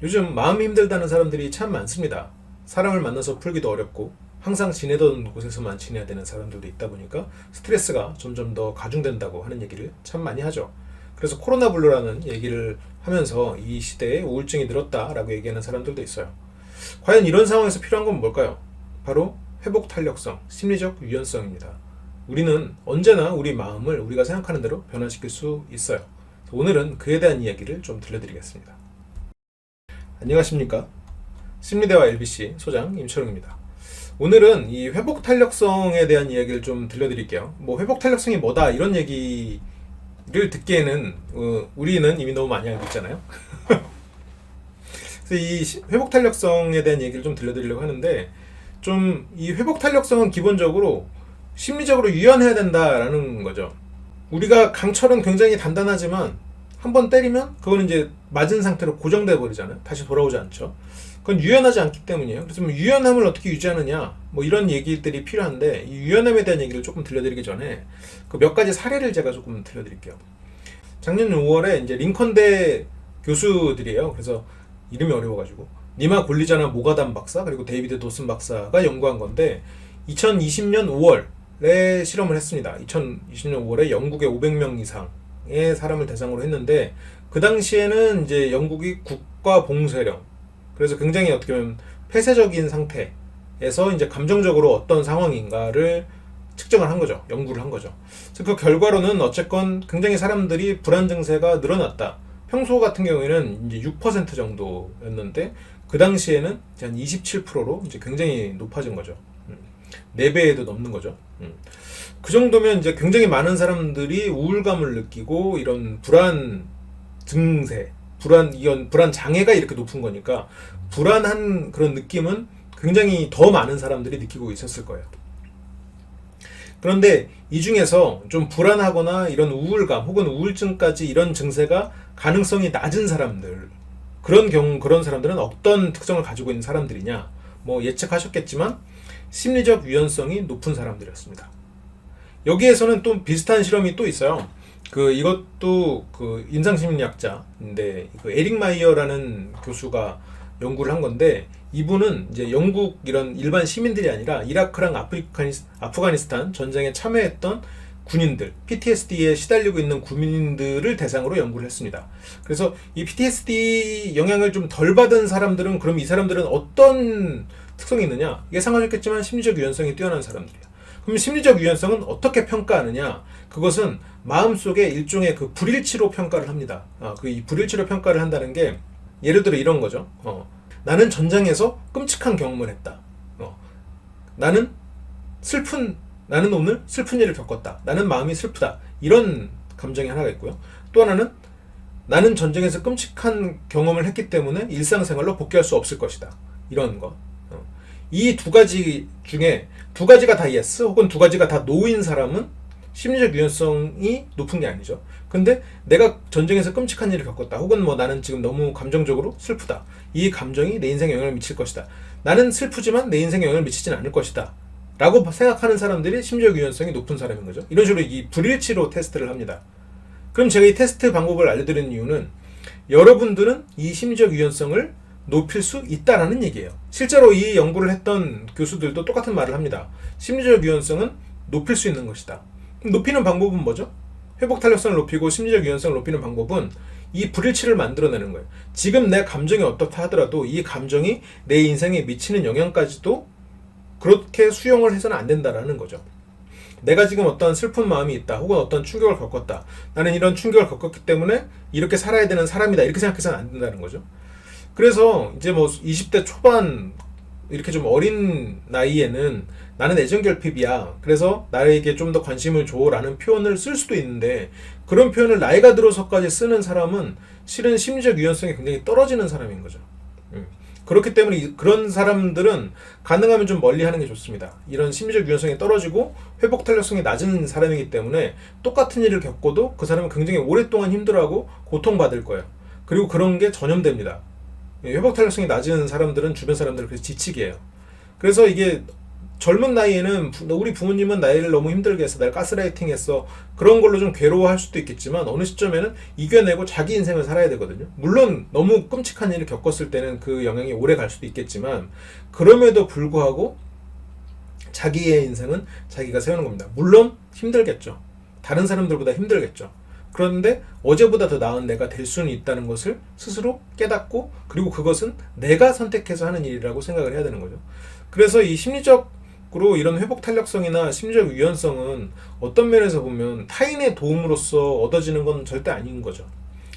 요즘 마음이 힘들다는 사람들이 참 많습니다. 사람을 만나서 풀기도 어렵고 항상 지내던 곳에서만 지내야 되는 사람들도 있다 보니까 스트레스가 점점 더 가중된다고 하는 얘기를 참 많이 하죠. 그래서 코로나 블루라는 얘기를 하면서 이 시대에 우울증이 늘었다라고 얘기하는 사람들도 있어요. 과연 이런 상황에서 필요한 건 뭘까요? 바로 회복 탄력성, 심리적 유연성입니다. 우리는 언제나 우리 마음을 우리가 생각하는 대로 변화시킬 수 있어요. 오늘은 그에 대한 이야기를 좀 들려드리겠습니다. 안녕하십니까? 심리대화 LBC 소장 임철웅입니다. 오늘은 이 회복 탄력성에 대한 이야기를 좀 들려드릴게요. 뭐 회복 탄력성이 뭐다 이런 얘기를 듣기에는 어, 우리는 이미 너무 많이 알고 있잖아요. 그래서 이 시- 회복 탄력성에 대한 얘기를 좀 들려드리려고 하는데 좀 이 회복 탄력성은 기본적으로 심리적으로 유연해야 된다라는 거죠. 우리가 강철은 굉장히 단단하지만 한 번 때리면 그거는 이제 맞은 상태로 고정돼 버리잖아요. 다시 돌아오지 않죠. 그건 유연하지 않기 때문이에요. 그래서 뭐 유연함을 어떻게 유지하느냐 뭐 이런 얘기들이 필요한데 이 유연함에 대한 얘기를 조금 들려드리기 전에 그 몇 가지 사례를 제가 조금 들려드릴게요. 작년 5월에 이제 링컨대 교수들이에요. 그래서 이름이 어려워가지고 니마 골리자나 모가담 박사 그리고 데이비드 도슨 박사가 연구한 건데 2020년 5월에 실험을 했습니다. 2020년 5월에 영국에 500명 이상의 사람을 대상으로 했는데 그 당시에는 이제 영국이 국가 봉쇄령 그래서 굉장히 어떻게 보면 폐쇄적인 상태에서 이제 감정적으로 어떤 상황인가를 측정을 한 거죠. 연구를 한 거죠. 그래서 그 결과로는 어쨌건 굉장히 사람들이 불안 증세가 늘어났다. 평소 같은 경우에는 이제 6% 정도였는데 그 당시에는 이제 한 27%로 이제 굉장히 높아진 거죠. 음. 4배에도 넘는 거죠. 음. 그 정도면 이제 굉장히 많은 사람들이 우울감을 느끼고 이런 불안 증세, 불안 이런 불안 장애가 이렇게 높은 거니까 불안한 그런 느낌은 굉장히 더 많은 사람들이 느끼고 있었을 거예요. 그런데 이 중에서 좀 불안하거나 이런 우울감 혹은 우울증까지 이런 증세가 가능성이 낮은 사람들 그런 경우 그런 사람들은 어떤 특성을 가지고 있는 사람들이냐 뭐 예측하셨겠지만 심리적 유연성이 높은 사람들이었습니다. 여기에서는 또 비슷한 실험이 또 있어요. 그 이것도 그 인상심리학자인데 그 에릭 마이어라는 교수가 연구를 한 건데 이분은 이제 영국 이런 일반 시민들이 아니라 이라크랑 아프리카니스, 아프가니스탄 전쟁에 참여했던 군인들, PTSD에 시달리고 있는 군인들을 대상으로 연구를 했습니다. 그래서 이 PTSD 영향을 좀 덜 받은 사람들은 그럼 이 사람들은 어떤 특성이 있느냐? 예상하셨겠지만 심리적 유연성이 뛰어난 사람들이야. 그럼 심리적 유연성은 어떻게 평가하느냐? 그것은 마음속에 일종의 그 불일치로 평가를 합니다. 아, 그이 불일치로 평가를 한다는 게 예를 들어 이런 거죠. 어, 나는 전장에서 끔찍한 경험을 했다. 어, 나는 슬픈 나는 오늘 슬픈 일을 겪었다. 나는 마음이 슬프다. 이런 감정이 하나가 있고요. 또 하나는 나는 전쟁에서 끔찍한 경험을 했기 때문에 일상생활로 복귀할 수 없을 것이다. 이런 거. 이두 가지 중에 두 가지가 다 yes 혹은 두 가지가 다 no인 사람은 심리적 유연성이 높은 게 아니죠. 근데 내가 전쟁에서 끔찍한 일을 겪었다. 혹은 뭐 나는 지금 너무 감정적으로 슬프다. 이 감정이 내 인생에 영향을 미칠 것이다. 나는 슬프지만 내 인생에 영향을 미치진 않을 것이다. 라고 생각하는 사람들이 심리적 유연성이 높은 사람인 거죠. 이런 식으로 이 불일치로 테스트를 합니다. 그럼 제가 이 테스트 방법을 알려드리는 이유는 여러분들은 이 심리적 유연성을 높일 수 있다라는 얘기예요. 실제로 이 연구를 했던 교수들도 똑같은 말을 합니다. 심리적 유연성은 높일 수 있는 것이다. 높이는 방법은 뭐죠? 회복 탄력성을 높이고 심리적 유연성을 높이는 방법은 이 불일치를 만들어내는 거예요. 지금 내 감정이 어떻다 하더라도 이 감정이 내 인생에 미치는 영향까지도 그렇게 수용을 해서는 안 된다라는 거죠. 내가 지금 어떤 슬픈 마음이 있다, 혹은 어떤 충격을 겪었다. 나는 이런 충격을 겪었기 때문에 이렇게 살아야 되는 사람이다. 이렇게 생각해서는 안 된다는 거죠. 그래서 이제 뭐 20대 초반 이렇게 좀 어린 나이에는 나는 애정 결핍이야. 그래서 나에게 좀 더 관심을 줘라는 표현을 쓸 수도 있는데 그런 표현을 나이가 들어서까지 쓰는 사람은 실은 심리적 유연성이 굉장히 떨어지는 사람인 거죠. 음. 그렇기 때문에 이- 그런 사람들은 가능하면 좀 멀리 하는 게 좋습니다. 이런 심리적 유연성이 떨어지고 회복 탄력성이 낮은 사람이기 때문에 똑같은 일을 겪고도 그 사람은 굉장히 오랫동안 힘들어하고 고통받을 거예요. 그리고 그런 게 전염됩니다. 예, 회복 탄력성이 낮은 사람들은 주변 사람들을 그래서 지치게 해요. 그래서 이게 젊은 나이에는 부- 우리 부모님은 나이를 너무 힘들게 해서 날 가스라이팅 했어 그런 걸로 좀 괴로워할 수도 있겠지만 어느 시점에는 이겨내고 자기 인생을 살아야 되거든요. 물론 너무 끔찍한 일을 겪었을 때는 그 영향이 오래 갈 수도 있겠지만 그럼에도 불구하고 자기의 인생은 자기가 세우는 겁니다. 물론 힘들겠죠. 다른 사람들보다 힘들겠죠. 그런데 어제보다 더 나은 내가 될 수는 있다는 것을 스스로 깨닫고 그리고 그것은 내가 선택해서 하는 일이라고 생각을 해야 되는 거죠. 그래서 이 심리적 으로 이런 회복 탄력성이나 심리적 유연성은 어떤 면에서 보면 타인의 도움으로써 얻어지는 건 절대 아닌 거죠.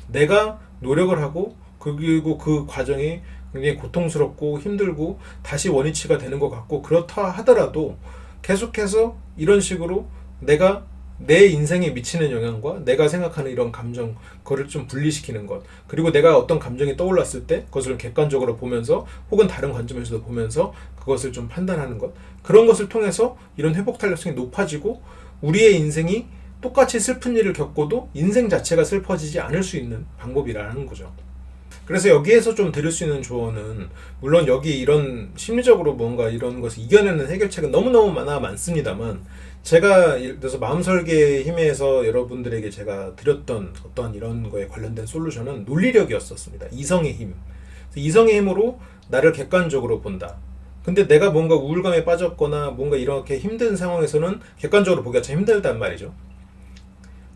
내가 노력을 하고 그리고 그 과정이 굉장히 고통스럽고 힘들고 다시 원위치가 되는 것 같고 그렇다 하더라도 계속해서 이런 식으로 내가 내 인생에 미치는 영향과 내가 생각하는 이런 감정 그거를 좀 분리시키는 것 그리고 내가 어떤 감정이 떠올랐을 때 그것을 객관적으로 보면서 혹은 다른 관점에서도 보면서 그것을 좀 판단하는 것 그런 것을 통해서 이런 회복 탄력성이 높아지고 우리의 인생이 똑같이 슬픈 일을 겪고도 인생 자체가 슬퍼지지 않을 수 있는 방법이라는 거죠. 그래서 여기에서 좀 드릴 수 있는 조언은 물론 여기 이런 심리적으로 뭔가 이런 것을 이겨내는 해결책은 너무너무 많아 많습니다만 제가 예를 들어서 마음 설계의 힘에서 여러분들에게 제가 드렸던 어떠한 이런 거에 관련된 솔루션은 논리력이었었습니다. 이성의 힘. 이성의 힘으로 나를 객관적으로 본다. 근데 내가 뭔가 우울감에 빠졌거나 뭔가 이렇게 힘든 상황에서는 객관적으로 보기가 참 힘들단 말이죠.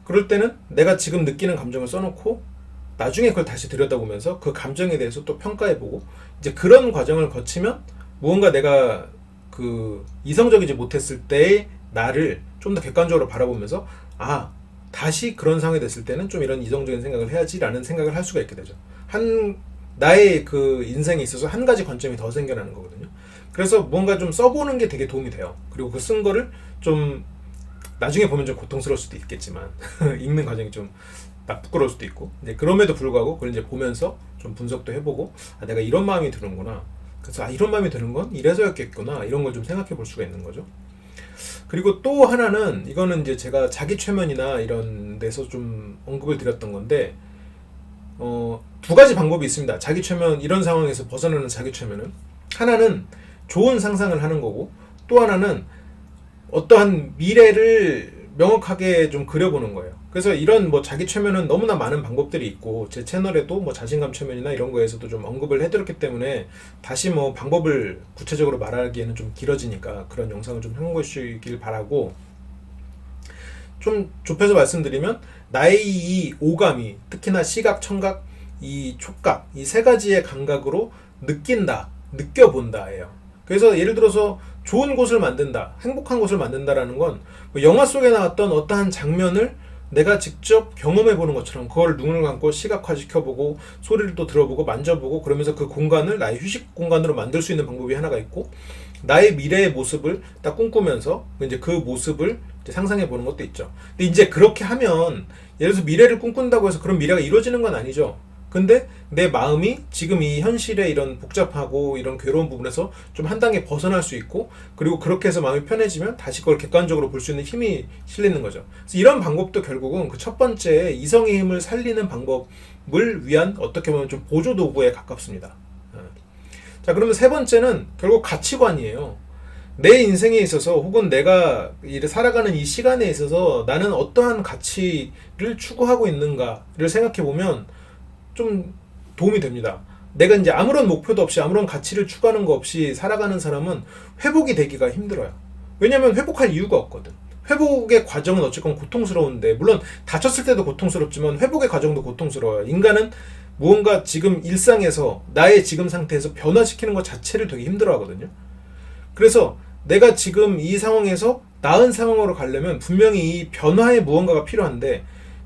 그럴 때는 내가 지금 느끼는 감정을 써놓고 나중에 그걸 다시 들여다보면서 그 감정에 대해서 또 평가해보고 이제 그런 과정을 거치면 무언가 내가 그 이성적이지 못했을 때의 나를 좀 더 객관적으로 바라보면서 아 다시 그런 상황이 됐을 때는 좀 이런 이성적인 생각을 해야지라는 생각을 할 수가 있게 되죠. 한 나의 그 인생에 있어서 한 가지 관점이 더 생겨나는 거거든요. 그래서 뭔가 좀 써보는 게 되게 도움이 돼요. 그리고 그 쓴 거를 좀 나중에 보면 좀 고통스러울 수도 있겠지만 읽는 과정이 좀 나 부끄러울 수도 있고. 이제 그럼에도 불구하고 그걸 이제 보면서 좀 분석도 해보고 아, 내가 이런 마음이 드는구나. 그래서 아 이런 마음이 드는 건 이래서였겠구나. 이런 걸 좀 생각해 볼 수가 있는 거죠. 그리고 또 하나는 이거는 이제 제가 자기 최면이나 이런 데서 좀 언급을 드렸던 건데 어, 두 가지 방법이 있습니다. 자기 최면 이런 상황에서 벗어나는 자기 최면은. 하나는 좋은 상상을 하는 거고 또 하나는 어떠한 미래를 명확하게 좀 그려보는 거예요. 그래서 이런 뭐 자기 최면은 너무나 많은 방법들이 있고 제 채널에도 뭐 자신감 최면이나 이런 거에서도 좀 언급을 해드렸기 때문에 다시 뭐 방법을 구체적으로 말하기에는 좀 길어지니까 그런 영상을 좀 참고해주시길 바라고 좀 좁혀서 말씀드리면 나의 이 오감이 특히나 시각, 청각, 이 촉각 이 세 가지의 감각으로 느낀다, 느껴본다예요. 그래서 예를 들어서 좋은 곳을 만든다, 행복한 곳을 만든다라는 건뭐 영화 속에 나왔던 어떠한 장면을 내가 직접 경험해 보는 것처럼 그걸 눈을 감고 시각화 시켜보고 소리를 또 들어보고 만져보고 그러면서 그 공간을 나의 휴식 공간으로 만들 수 있는 방법이 하나가 있고 나의 미래의 모습을 딱 꿈꾸면서 이제 그 모습을 이제 상상해 보는 것도 있죠. 근데 이제 그렇게 하면 예를 들어서 미래를 꿈꾼다고 해서 그런 미래가 이루어지는 건 아니죠. 근데 내 마음이 지금 이 현실의 이런 복잡하고 이런 괴로운 부분에서 좀 한 단계 벗어날 수 있고 그리고 그렇게 해서 마음이 편해지면 다시 그걸 객관적으로 볼 수 있는 힘이 실리는 거죠. 그래서 이런 방법도 결국은 그 첫 번째 이성의 힘을 살리는 방법을 위한 어떻게 보면 좀 보조 도구에 가깝습니다. 어. 자 그러면 세 번째는 결국 가치관이에요. 내 인생에 있어서 혹은 내가 살아가는 이 시간에 있어서 나는 어떠한 가치를 추구하고 있는가를 생각해 보면 좀 도움이 됩니다. 내가 이제 아무런 목표도 없이 아무런 가치를 추구하는 거 없이 살아가는 사람은 회복이 되기가 힘들어요. 왜냐면 회복할 이유가 없거든. 회복의 과정은 어쨌건 고통스러운데 물론 다쳤을 때도 고통스럽지만 회복의 과정도 고통스러워요. 인간은 무언가 지금 일상에서 나의 지금 상태에서 변화시키는 것 자체를 되게 힘들어 하거든요. 그래서 내가 지금 이 상황에서 나은 상황으로 가려면 분명히 이 변화의 무언가가 필요한데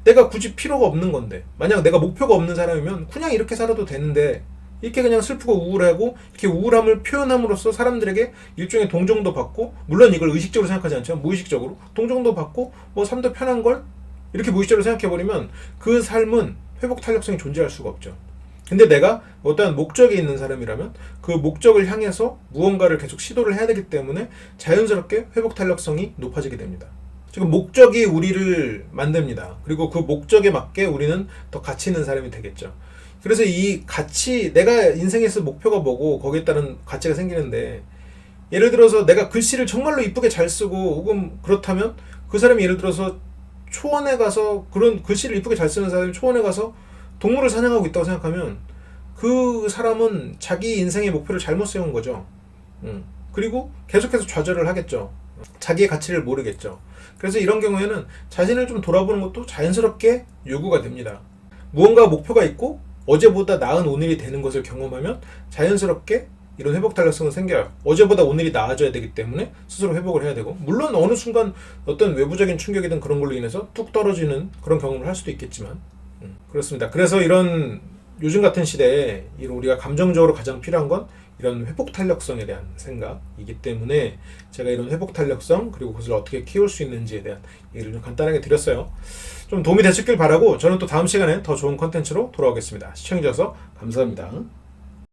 내가 굳이 필요가 없는 건데 만약 내가 목표가 없는 사람이면 그냥 이렇게 살아도 되는데 이렇게 그냥 슬프고 우울하고 이렇게 우울함을 표현함으로써 사람들에게 일종의 동정도 받고 물론 이걸 의식적으로 생각하지 않지만 무의식적으로 동정도 받고 뭐 삶도 편한 걸 이렇게 무의식적으로 생각해 버리면 그 삶은 회복 탄력성이 존재할 수가 없죠. 근데 내가 어떠한 목적이 있는 사람이라면 그 목적을 향해서 무언가를 계속 시도를 해야 되기 때문에 자연스럽게 회복 탄력성이 높아지게 됩니다. 지금 목적이 우리를 만듭니다. 그리고 그 목적에 맞게 우리는 더 가치 있는 사람이 되겠죠. 그래서 이 가치, 내가 인생에서 목표가 뭐고 거기에 따른 가치가 생기는데 예를 들어서 내가 글씨를 정말로 이쁘게 잘 쓰고 혹은 그렇다면 그 사람이 예를 들어서 초원에 가서 그런 글씨를 이쁘게 잘 쓰는 사람이 초원에 가서 동물을 사냥하고 있다고 생각하면 그 사람은 자기 인생의 목표를 잘못 세운 거죠. 음. 그리고 계속해서 좌절을 하겠죠. 자기의 가치를 모르겠죠. 그래서 이런 경우에는 자신을 좀 돌아보는 것도 자연스럽게 요구가 됩니다. 무언가 목표가 있고 어제보다 나은 오늘이 되는 것을 경험하면 자연스럽게 이런 회복 탄력성은 생겨요. 어제보다 오늘이 나아져야 되기 때문에 스스로 회복을 해야 되고 물론 어느 순간 어떤 외부적인 충격이든 그런 걸로 인해서 뚝 떨어지는 그런 경험을 할 수도 있겠지만 음, 그렇습니다. 그래서 이런 요즘 같은 시대에 우리가 감정적으로 가장 필요한 건 이런 회복 탄력성에 대한 생각이기 때문에 제가 이런 회복 탄력성 그리고 그것을 어떻게 키울 수 있는지에 대한 얘기를 좀 간단하게 드렸어요. 좀 도움이 되셨길 바라고 저는 또 다음 시간에 더 좋은 컨텐츠로 돌아오겠습니다. 시청해주셔서 감사합니다.